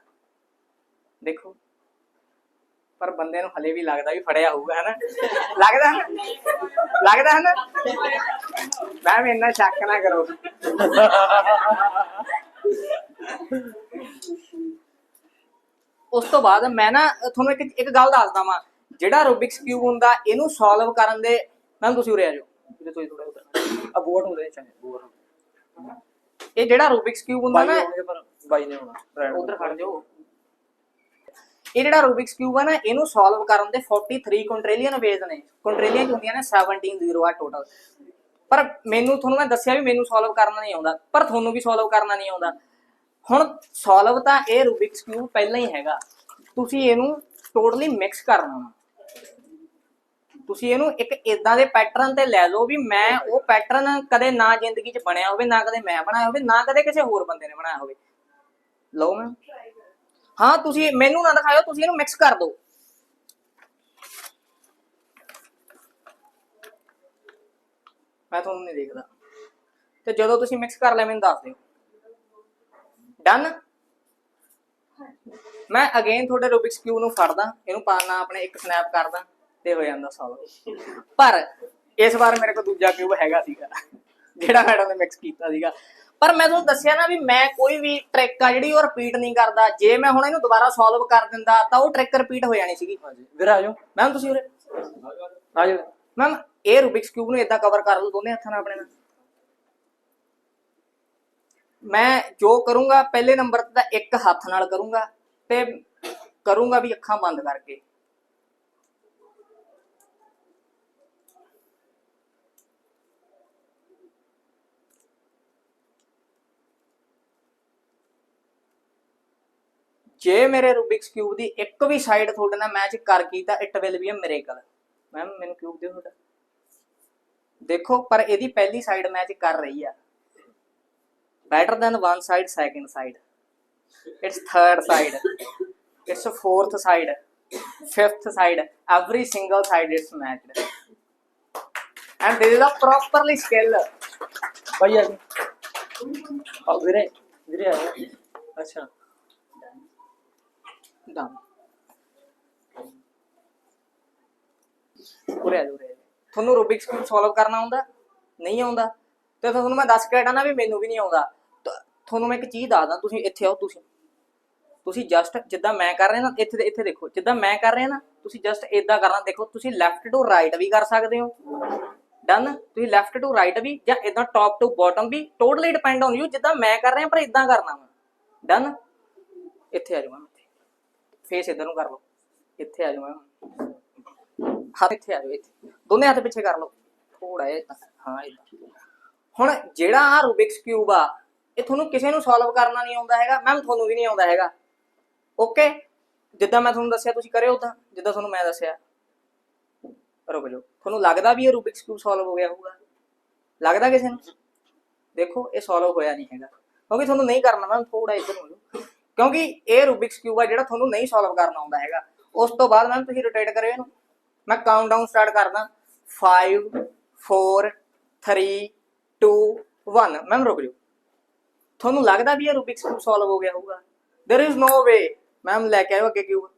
ਦੇਖੋ। ਪਰ ਬੰਦੇ ਨੂੰ ਹਲੇ ਵੀ ਲੱਗਦਾ ਵੀ ਫੜਿਆ ਹੋਊਗਾ ਹਨਾ ਲੱਗਦਾ ਹੈ ਲੱਗਦਾ ਹੈ ਨਾ? ਮੈਂ ਵੀ ਇੰਨਾ ਸ਼ੱਕ ਨਾ ਕਰੋ। ਉਸ ਤੋਂ ਬਾਅਦ ਮੈਂ ਨਾ ਤੁਹਾਨੂੰ ਇੱਕ ਇੱਕ ਗੱਲ ਦੱਸਦਾ ਵਾਂ। ਜਿਹੜਾ ਰੂਬਿਕਸ ਕਿਊਬ ਹੁੰਦਾ ਇਹਨੂੰ ਸੋਲਵ ਕਰਨ ਦੇ ਮੈਂ ਤੁਸੀਂ ਉਰੇ ਆ ਜਾਓ। ਇਹਦੇ ਤੋਂ ਥੋੜਾ ਉਧਰ ਆ ਬੋਰਡ ਹੁੰਦੇ ਚਾਹੇ ਬੋਰਡ ਇਹ ਜਿਹੜਾ ਰੂਬਿਕਸ ਕਿਊਬ ਹੁੰਦਾ ਨਾ ਬਾਈ ਨੇ ਹੋਣਾ। ਉਧਰ ਖੜ ਜਾਓ। ਇਹ ਜਿਹੜਾ ਰੂਬਿਕਸ ਕਿਊਬ ਆ ਨਾ, ਇਹਨੂੰ ਸੋਲਵ ਕਰਨ ਦੇ 43 ਕੁਇੰਟ੍ਰਿਲੀਅਨ ਵੇਜ਼ ਨੇ। ਕੁਇੰਟ੍ਰਿਲੀਅਨ ਚ ਹੁੰਦੀਆਂ ਨੇ? 17 ਜ਼ੀਰੋ ਆ ਟੋਟਲ ਪਰ ਮੈਨੂੰ ਤੁਹਾਨੂੰ ਮੈਂ ਦੱਸਿਆ ਵੀ ਮੈਨੂੰ ਸੋਲਵ ਕਰਨਾ ਨਹੀਂ ਆਉਂਦਾ। ਪਰ ਤੁਹਾਨੂੰ ਵੀ ਸੋਲਵ ਕਰਨਾ ਨਹੀਂ ਆਉਂਦਾ। ਹੁਣ ਸੋਲਵ ਤਾਂ ਇਹ ਰੂਬਿਕਸ ਕਿਊਬ ਪਹਿਲਾਂ ਹੀ ਹੈਗਾ। ਤੁਸੀਂ ਇਹਨੂੰ ਟੋਟਲੀ ਮਿਕਸ ਕਰਨਾ ਵਾ ਤੁਸੀਂ ਇਹਨੂੰ ਇੱਕ ਇਦਾਂ ਦੇ ਪੈਟਰਨ ਤੇ ਲੈ ਜਾਓ ਵੀ ਮੈਂ ਉਹ ਪੈਟਰਨ ਕਦੇ ਨਾ ਜ਼ਿੰਦਗੀ 'ਚ ਬਣਿਆ ਹੋਵੇ, ਨਾ ਕਦੇ ਮੈਂ ਬਣਾਇਆ ਹੋਵੇ, ਨਾ ਕਦੇ ਕਿਸੇ ਹੋਰ ਬੰਦੇ ਨੇ ਬਣਾਇਆ ਹੋਵੇ। ਲਓ ਮੈਂ। ਹਾਂ, ਤੁਸੀਂ ਮੈਨੂੰ ਨਾ ਦਿਖਾਇਓ, ਤੁਸੀਂ ਇਹਨੂੰ ਮਿਕਸ ਕਰ ਦਿਓ। ਮੈਂ ਤੁਹਾਨੂੰ ਨਹੀਂ ਦੇਖਦਾ। ਤੇ ਜਦੋਂ ਤੁਸੀਂ ਮਿਕਸ ਕਰ ਲਿਆ, ਮੈਨੂੰ ਦੱਸ ਦਿਓ। ਡਨ ਮੈਂ ਅਗੇਨ ਤੁਹਾਡੇ ਰੂਬਿਕਸ ਕਿਊ ਨੂੰ ਫੜਦਾ, ਇਹਨੂੰ ਪਾਣਾ ਆਪਣੇ ਇੱਕ ਸਨੈਪ ਕਰਦਾ, ਤੇ ਹੋ ਜਾਂਦਾ ਸੋਲਵ ਪਰ ਇਸ ਵਾਰ ਮੇਰੇ ਕੋਲ ਦੂਜਾ ਕਿਊਬ ਹੈਗਾ ਸੀਗਾ, ਜਿਹੜਾ ਮੈਡਮ ਨੇ ਮਿਕਸ ਕੀਤਾ ਸੀਗਾ। ਪਰ ਮੈਂ ਤੁਹਾਨੂੰ ਦੱਸਿਆ ਨਾ ਵੀ ਮੈਂ ਕੋਈ ਵੀ ਟ੍ਰਿਕ ਆ ਜਿਹੜੀ ਉਹ ਰਿਪੀਟ ਨਹੀਂ ਕਰਦਾ। ਜੇ ਮੈਂ ਹੁਣ ਇਹਨੂੰ ਦੁਬਾਰਾ ਸੋਲਵ ਕਰ ਦਿੰਦਾ ਤਾਂ ਉਹ ਟ੍ਰਿਕ ਰਿਪੀਟ ਹੋ ਜਾਣੀ ਸੀਗੀ। ਹਾਂਜੀ। ਵੀਰ ਆ ਜਾਓ। ਮੈਮ ਤੁਸੀਂ ਉਰੇ। ਆ ਜਾਓ। ਮੈਮ ਇਹ ਰੂਬਿਕਸ ਕਿਊਬ ਨੂੰ ਇਦਾਂ ਕਵਰ ਕਰ ਲਓ ਦੋਨੇ ਹੱਥਾਂ ਨਾਲ ਆਪਣੇ ਨਾਲ। ਮੈਂ ਜੋ ਕਰੂੰਗਾ ਪਹਿਲੇ ਨੰਬਰ ਤੇ ਤਾਂ ਇੱਕ ਹੱਥ ਨਾਲ ਕਰੂੰਗਾ ਤੇ ਕਰੂੰਗਾ ਵੀ ਅੱਖਾਂ ਬੰਦ ਕਰਕੇ। ਜੇ ਮੇਰੇ ਰੂਬਿਕਸ ਕਿਊਬ ਦੀ ਇੱਕ ਵੀ ਸਾਈਡ ਤੁਹਾਡੇ ਨਾਲ ਮੈਚ ਕਰ ਗਈ ਤਾਂ it will be a miracle ma'am ਮੈਨੂੰ ਕਿਊਬ ਦਿਓ ਤੁਹਾਡਾ ਦੇਖੋ ਪਰ ਇਹਦੀ ਪਹਿਲੀ ਸਾਈਡ ਮੈਚ ਕਰ ਰਹੀ ਆ better than one side second side it's third side it's a fourth side fifth side every single side is matched and this is a properly skill ਬਾਈ ਆ ਵੀਰੇ ਵੀਰੇ ਆ ਅੱਛਾ done ਉਰੇ ਆ ਉਰੇ ਤੁਹਾਨੂੰ ਰੂਬਿਕਸ ਕਿਊਬ ਸੋਲਵ ਕਰਨਾ ਆਉਂਦਾ? ਨਹੀਂ ਆਉਂਦਾ? ਤੇ ਤੁਹਾਨੂੰ ਮੈਂ ਦੱਸ ਕੇ ਨਾ ਵੀ ਮੈਨੂੰ ਵੀ ਨਹੀਂ ਆਉਂਦਾ। ਤੁਹਾਨੂੰ ਮੈਂ ਇੱਕ ਚੀਜ਼ ਦੱਸਦਾ, ਤੁਸੀਂ ਇੱਥੇ ਆਓ, ਤੁਸੀਂ। ਤੁਸੀਂ ਜਸਟ ਜਿੱਦਾਂ ਮੈਂ ਕਰ ਰਿਹਾ ਨਾ, ਇੱਥੇ ਇੱਥੇ ਦੇਖੋ। ਜਿੱਦਾਂ ਮੈਂ ਕਰ ਰਿਹਾ ਨਾ, ਤੁਸੀਂ ਜਸਟ ਇਦਾਂ ਕਰਨਾ। ਦੇਖੋ, ਤੁਸੀਂ ਲੈਫਟ ਟੂ ਰਾਈਟ ਵੀ ਕਰ ਸਕਦੇ ਹੋ। ਡਨ ਤੁਸੀਂ ਲੈਫਟ ਟੂ ਰਾਈਟ ਵੀ ਜਾਂ ਇਦਾਂ ਟੌਪ ਟੂ ਬਾਟਮ ਵੀ ਟੋਟਲੀ ਡਿਪੈਂਡ ਔਨ ਯੂ ਜਿੱਦਾਂ ਮੈਂ ਕਰ ਰਿਹਾ, ਪਰ ਇਦਾਂ ਕਰਨਾ ਵਾ। ਡਨ ਇੱਥੇ ਆ ਜਾਓ ਮੈਮ ਫੇਸ ਇਧਰ ਨੂੰ ਕਰ ਲਓ। ਇੱਥੇ ਆ ਜਾਓ ਮੈਮ ਹੱਥ ਇੱਥੇ ਆ ਜਾਓ, ਇੱਥੇ। ਦੋਨੇ ਹੱਥ ਪਿੱਛੇ ਕਰ ਲਓ। ਥੋੜਾ ਜਿਹਾ ਹਾਂ ਏਦਾਂ ਹੁਣ ਜਿਹੜਾ ਆ ਰੂਬਿਕਸ ਕਿਊਬ ਆ, ਇਹ ਤੁਹਾਨੂੰ ਕਿਸੇ ਨੂੰ ਸੋਲਵ ਕਰਨਾ ਨਹੀਂ ਆਉਂਦਾ ਹੈਗਾ। ਮੈਮ ਤੁਹਾਨੂੰ ਵੀ ਨਹੀਂ ਆਉਂਦਾ ਹੈਗਾ। ਓਕੇ ਜਿੱਦਾਂ ਮੈਂ ਤੁਹਾਨੂੰ ਦੱਸਿਆ, ਤੁਸੀਂ ਕਰਿਓ ਉਦਾਂ। ਜਿੱਦਾਂ ਤੁਹਾਨੂੰ ਮੈਂ ਦੱਸਿਆ। ਰੁਕ ਜਾਓ। ਤੁਹਾਨੂੰ ਲੱਗਦਾ ਵੀ ਇਹ ਰੂਬਿਕਸ ਕਿਊਬ ਸੋਲਵ ਹੋ ਗਿਆ ਹੋਊਗਾ? ਲੱਗਦਾ ਕਿਸੇ ਨੂੰ? ਦੇਖੋ, ਇਹ ਸੋਲਵ ਹੋਇਆ ਨਹੀਂ ਹੈਗਾ। ਕਿਉਂਕਿ ਤੁਹਾਨੂੰ ਨਹੀਂ ਕਰਨਾ ਮੈਮ ਥੋੜਾ ਇੱਧਰ ਨੂੰ ਹੋ ਜਾਓ। ਕਿਉਂਕਿ ਇਹ ਰੂਬਿਕਸ ਕਿਊਬ ਆ ਜਿਹੜਾ ਤੁਹਾਨੂੰ ਨਹੀਂ ਸੋਲਵ ਕਰਨਾ ਆਉਂਦਾ ਹੈਗਾ ਉਸ ਤੋਂ ਬਾਅਦ ਮੈਮ ਤੁਸੀਂ ਰੋਟੇਟ ਕਰਿਓ ਇਹਨੂੰ ਮੈਂ ਕਾਊਂਟਡਾਊਨ ਸਟਾਰਟ ਕਰਦਾ 5 4 3 2 1 ਮੈਮ ਰੁਕ ਜਾਓ ਤੁਹਾਨੂੰ ਲੱਗਦਾ ਵੀ ਇਹ ਰੂਬਿਕਸ ਕਿਊਬ ਸੋਲਵ ਹੋ ਗਿਆ ਹੋਊਗਾ there is no way ma'am ਲੈ ਕੇ ਆਇਓ ਅੱਗੇ cube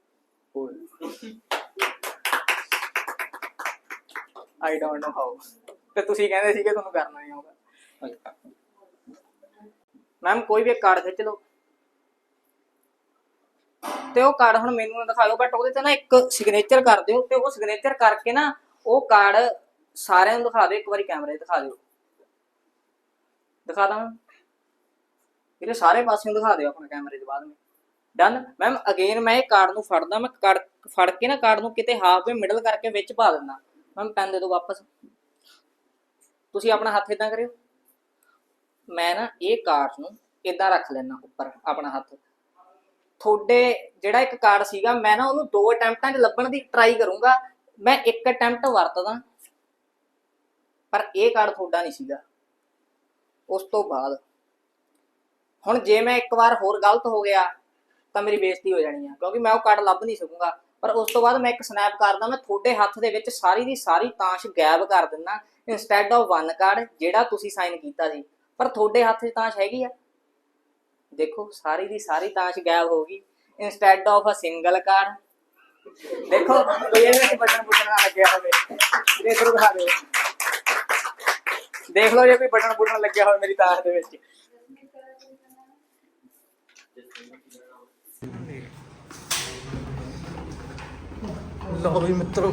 I don't know how ਤੇ ਤੁਸੀਂ ਕਹਿੰਦੇ ਸੀ ਕਿ ਤੁਹਾਨੂੰ ਕਰਨਾ ਨਹੀਂ ਆਊਗਾ ਮੈਮ ਕੋਈ ਵੀ ਇੱਕ ਕਾਰਡ ਖਿੱਚ ਲਓ ਤੇ ਉਹ ਕਾਰਡ ਹੁਣ ਮੈਨੂੰ ਨਾ ਦਿਖਾਓ ਬਟ ਉਹਦੇ ਤੇ ਨਾ ਇੱਕ ਸਿਗਨੇਚਰ ਕਰ ਦਿਓ ਤੇ ਉਹ ਸਿਗਨੇਚਰ ਕਰਕੇ ਨਾ ਉਹ ਕਾਰਡ ਸਾਰਿਆਂ ਨੂੰ ਦਿਖਾ ਦਿਓ, ਇੱਕ ਵਾਰੀ ਕੈਮਰੇ 'ਤੇ ਦਿਖਾ ਦਿਓ। ਦਿਖਾ ਦਾਂ ਇਹਦੇ ਸਾਰੇ ਪਾਸਿਓਂ ਦਿਖਾ ਦਿਓ ਆਪਣੇ ਕੈਮਰੇ ਦੇ ਬਾਅਦ ਵਿੱਚ। ਡਨ ਮੈਮ ਅਗੇਨ ਮੈਂ ਇਹ ਕਾਰਡ ਨੂੰ ਫੜਦਾ, ਮੈਂ ਕਾਰਡ ਫੜ ਕੇ ਨਾ ਕਾਰਡ ਨੂੰ ਕਿਤੇ ਹਾਫ ਵੇ ਮਿਡਲ ਕਰਕੇ ਵਿੱਚ ਪਾ ਦਿੰਦਾ। ਮੈਮ ਪੈਨ ਦੇ ਦਿਓ ਵਾਪਸ। ਤੁਸੀਂ ਆਪਣਾ ਹੱਥ ਇਦਾਂ ਕਰਿਓ। ਮੈਂ ਨਾ ਇਹ ਕਾਰਡ ਨੂੰ ਇਦਾਂ ਰੱਖ ਲੈਣਾ ਉੱਪਰ ਆਪਣਾ ਹੱਥ। ਤੁਹਾਡੇ ਜਿਹੜਾ ਇੱਕ ਕਾਰਡ ਸੀਗਾ, ਮੈਂ ਨਾ ਉਹਨੂੰ ਦੋ ਅਟੈਂਪਟਾਂ 'ਚ ਲੱਭਣ ਦੀ ਟਰਾਈ ਕਰੂੰਗਾ। ਮੈਂ ਇੱਕ ਅਟੈਂਪਟ ਵਰਤਦਾ, ਪਰ ਇਹ ਕਾਰਡ ਤੁਹਾਡਾ ਨਹੀਂ ਸੀਗਾ। ਉਸ ਤੋਂ ਬਾਅਦ, ਹੁਣ ਜੇ ਮੈਂ ਇੱਕ ਵਾਰ ਹੋਰ ਗਲਤ ਹੋ ਗਿਆ, ਤਾਂ ਮੇਰੀ ਬੇਇੱਜ਼ਤੀ ਹੋ ਜਾਣੀ ਆ, ਕਿਉਂਕਿ ਮੈਂ ਉਹ ਕਾਰਡ ਲੱਭ ਨਹੀਂ ਸਕੂੰਗਾ। ਪਰ ਉਸ ਤੋਂ ਬਾਅਦ ਮੈਂ ਇੱਕ ਸਨੈਪ ਕਰਦਾ ਮੈਂ ਤੁਹਾਡੇ ਹੱਥ ਦੇ ਵਿੱਚ ਸਾਰੀ ਦੀ ਸਾਰੀ ਤਾਸ਼ ਗਾਇਬ ਕਰ ਦਿੰਦਾ ਇਨਸਟੈਡ ਆਫ ਵਨ ਕਾਰਡ ਜਿਹੜਾ ਤੁਸੀਂ ਸਾਈਨ ਕੀਤਾ ਸੀ। ਪਰ ਤੁਹਾਡੇ ਹੱਥ 'ਚ ਤਾਸ਼ ਹੈਗੀ ਆ। ਦੇਖੋ ਸਾਰੀ ਦੀ ਸਾਰੀ ਤਾਸ਼ ਗਾਇਬ ਹੋ ਗਈ। Instead of a single card ਦੇਖੋ ਕੋਈ ਇਹਦੇ ਵਿੱਚ ਬਟਨ ਬੁਟਨ ਨਾ ਲੱਗਿਆ ਹੋਵੇ। ਦੇਖ ਲਓ ਦਿਖਾ ਦਿਓ। ਦੇਖ ਲਓ ਜੇ ਕੋਈ ਬਟਨ ਬੁਟਨ ਲੱਗਿਆ ਹੋਵੇ ਮੇਰੀ ਤਾਸ਼ ਦੇ ਵਿੱਚ। ਲਓ ਵੀ ਮਿੱਤਰੋ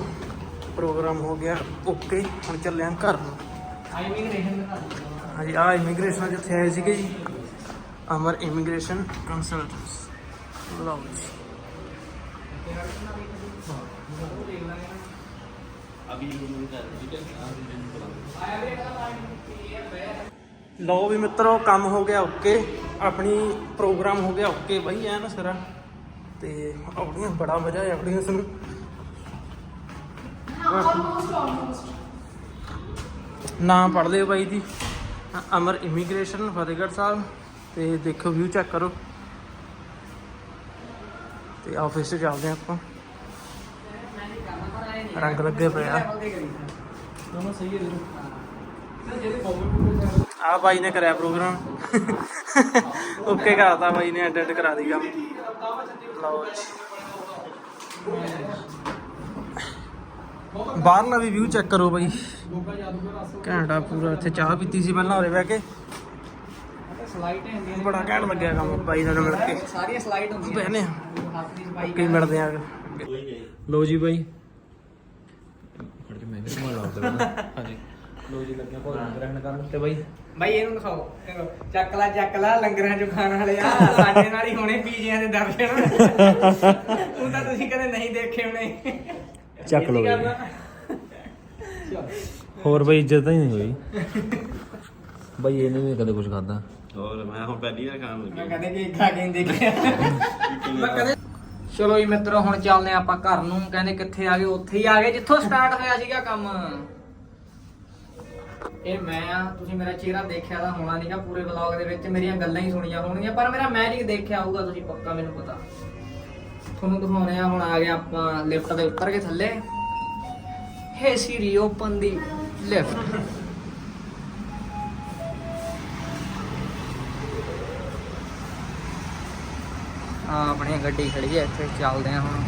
ਪ੍ਰੋਗਰਾਮ ਹੋ ਗਿਆ। ਓਕੇ ਹੁਣ ਚੱਲੇ ਆਂ ਘਰ ਨੂੰ। ਹਾਂਜੀ ਆ ਇਮੀਗ੍ਰੇਸ਼ਨ ਜਿੱਥੇ ਆਏ ਸੀਗੇ ਜੀ। ਅਮਰ ਇਮੀਗ੍ਰੇਸ਼ਨ ਕੰਸਲਟੈਂਟਸ ਲਓ ਜੀ ਲਓ ਵੀ ਮਿੱਤਰੋ ਕੰਮ ਹੋ ਗਿਆ ਓਕੇ। ਆਪਣੀ ਪ੍ਰੋਗਰਾਮ ਹੋ ਗਿਆ ਓਕੇ ਬਾਈ ਐ ਨਾ ਸਾਰਾ। ਤੇ ਆਪਣੀਆਂ ਬੜਾ ਮਜ਼ਾ ਆਇਆ ਆਪਣੀਆਂ ਸਾਨੂੰ ਨਾਮ ਪੜ ਲਿਓ ਬਾਈ ਜੀ। ਅ- ਅਮਰ ਇਮੀਗ੍ਰੇਸ਼ਨ ਫਤਿਹਗੜ੍ਹ ਸਾਹਿਬ। ਤੇ ਦੇਖੋ ਵਿਊ ਚੈੱਕ ਕਰੋ। ਤੇ ਆਫਿਸ 'ਚ ਚੱਲਦੇ ਹਾਂ ਆਪਾਂ। ਰੰਗ ਲੱਗੇ ਪਏ ਆ। ਦੋਨੋਂ ਸਹੀ ਹੈ ਵੀਰੇ। ਆ ਬਾਈ ਨੇ ਕਰਿਆ ਪ੍ਰੋਗਰਾਮ ਓਕੇ ਕਰਤਾ ਬਾਈ ਨੇ ਐਡਿਟ ਕਰਾ ਦੀ ਕੰਮ। ਲਓ ਜੀ। ਬਾਹਰਲਾ ਵੀ ਵਿਊ ਚੈੱਕ ਕਰੋ ਬਾਈ। ਘੈਂਟਾ ਪੂਰਾ ਇੱਥੇ ਚਾਹ ਪੀਤੀ ਸੀ ਪਹਿਲਾਂ ਉਰੇ ਬਹਿ ਕੇ। ਸਲਾਈਡ ਹੁੰਦੀਆਂ ਬੜਾ ਘੈਂਟ ਲੱਗਿਆ ਕੰਮ ਬਾਈ ਨਾਲ ਮਿਲ ਕੇ। ਸਾਰੀਆਂ ਸਲਾਈਡ ਹੁੰਦੀਆਂ ਬਹਿਨੇ ਆ ਕਈ ਮਿਲਦੇ ਆ। ਲੋ ਜੀ ਬਾਈ ਖੜ ਕੇ ਮੈਂ ਵੀ ਘੁਮਾ ਲਾਉਂਦਾ ਹਾਂਜੀ ਲੋ ਜੀ ਲੱਗਿਆ ਭੋਜਨ ਗ੍ਰਹਿਣ ਕਰਨ ਤੇ ਬਾਈ। ਬਾਈ ਇਹਨੂੰ ਦਿਖਾਓ। ਦੇਖੋ, ਚੱਕ ਲਾ ਚੱਕ ਲਾ ਲੰਗਰਾਂ ਚ ਖਾਣ ਵਾਲੇ ਆ। ਸਾਡੇ ਨਾਲ ਹੀ ਹੋਣੇ ਪੀਜੀਆਂ ਦੇ ਦਰਸ਼ਨ। ਉਹ ਤਾਂ ਤੁਸੀਂ ਕਦੇ ਨਹੀਂ ਦੇਖੇ ਹੋਣੇ। ਚੱਕ ਲਓ ਕੀ ਬਾਈ। ਕਰਨਾ? ਹੋਰ ਬਾਈ ਇੱਜ਼ਤ ਤਾਂ ਹੀ ਨਹੀਂ ਹੋਈ। ਬਾਈ ਇਹਨੇ ਵੀ ਕਦੇ ਕੁਝ ਖਾਦਾ ਹੋਰ ਮੈਂ ਹੁਣ ਪਹਿਲੀ ਵਾਰ ਖਾਣ ਮੈਂ ਲੱਗਾ ਕਦੇ ਕੀ ਖਾ ਕੇ ਨਹੀਂ ਦੇਖਿਆ। ਮੈਂ ਕਦੇ ਚਲੋ ਜੀ ਮਿੱਤਰੋ ਹੁਣ ਚੱਲਦੇ ਹਾਂ ਆਪਾਂ ਘਰ ਨੂੰ। ਕਹਿੰਦੇ ਕਿੱਥੇ ਆ ਗਏ? ਉੱਥੇ ਹੀ ਆ ਗਏ ਜਿੱਥੋਂ ਸਟਾਰਟ ਹੋਇਆ ਸੀਗਾ ਕੰਮ। ਇਹ ਮੈਂ ਆ ਤੁਸੀਂ ਮੇਰਾ ਚਿਹਰਾ ਦੇਖਿਆ ਤਾਂ ਹੋਣਾ ਨਹੀਂਗਾ ਪੂਰੇ ਵਲੌਗ ਦੇ ਵਿੱਚ। ਮੇਰੀਆਂ ਗੱਲਾਂ ਹੀ ਸੁਣੀਆਂ ਹੋਣਗੀਆਂ ਪਰ ਮੇਰਾ ਮੈਜਿਕ ਦੇਖਿਆ ਹੋਊਗਾ ਤੁਸੀਂ ਪੱਕਾ ਮੈਨੂੰ ਪਤਾ। ਤੁਹਾਨੂੰ ਦਿਖਾਉਣੇ ਆ ਹੁਣ ਆ ਗਏ ਆਪਾਂ ਲਿਫਟ ਦੇ ਉੱਤਰ ਕੇ ਥੱਲੇ। ਹੇ ਸੀਰੀ ਓਪਨ ਦੀ ਲਿਫਟ ਆਪਣੀ ਗੱਡੀ ਖੜੀ ਹੈ ਇੱਥੇ ਚੱਲਦੇ ਆ ਹੁਣ।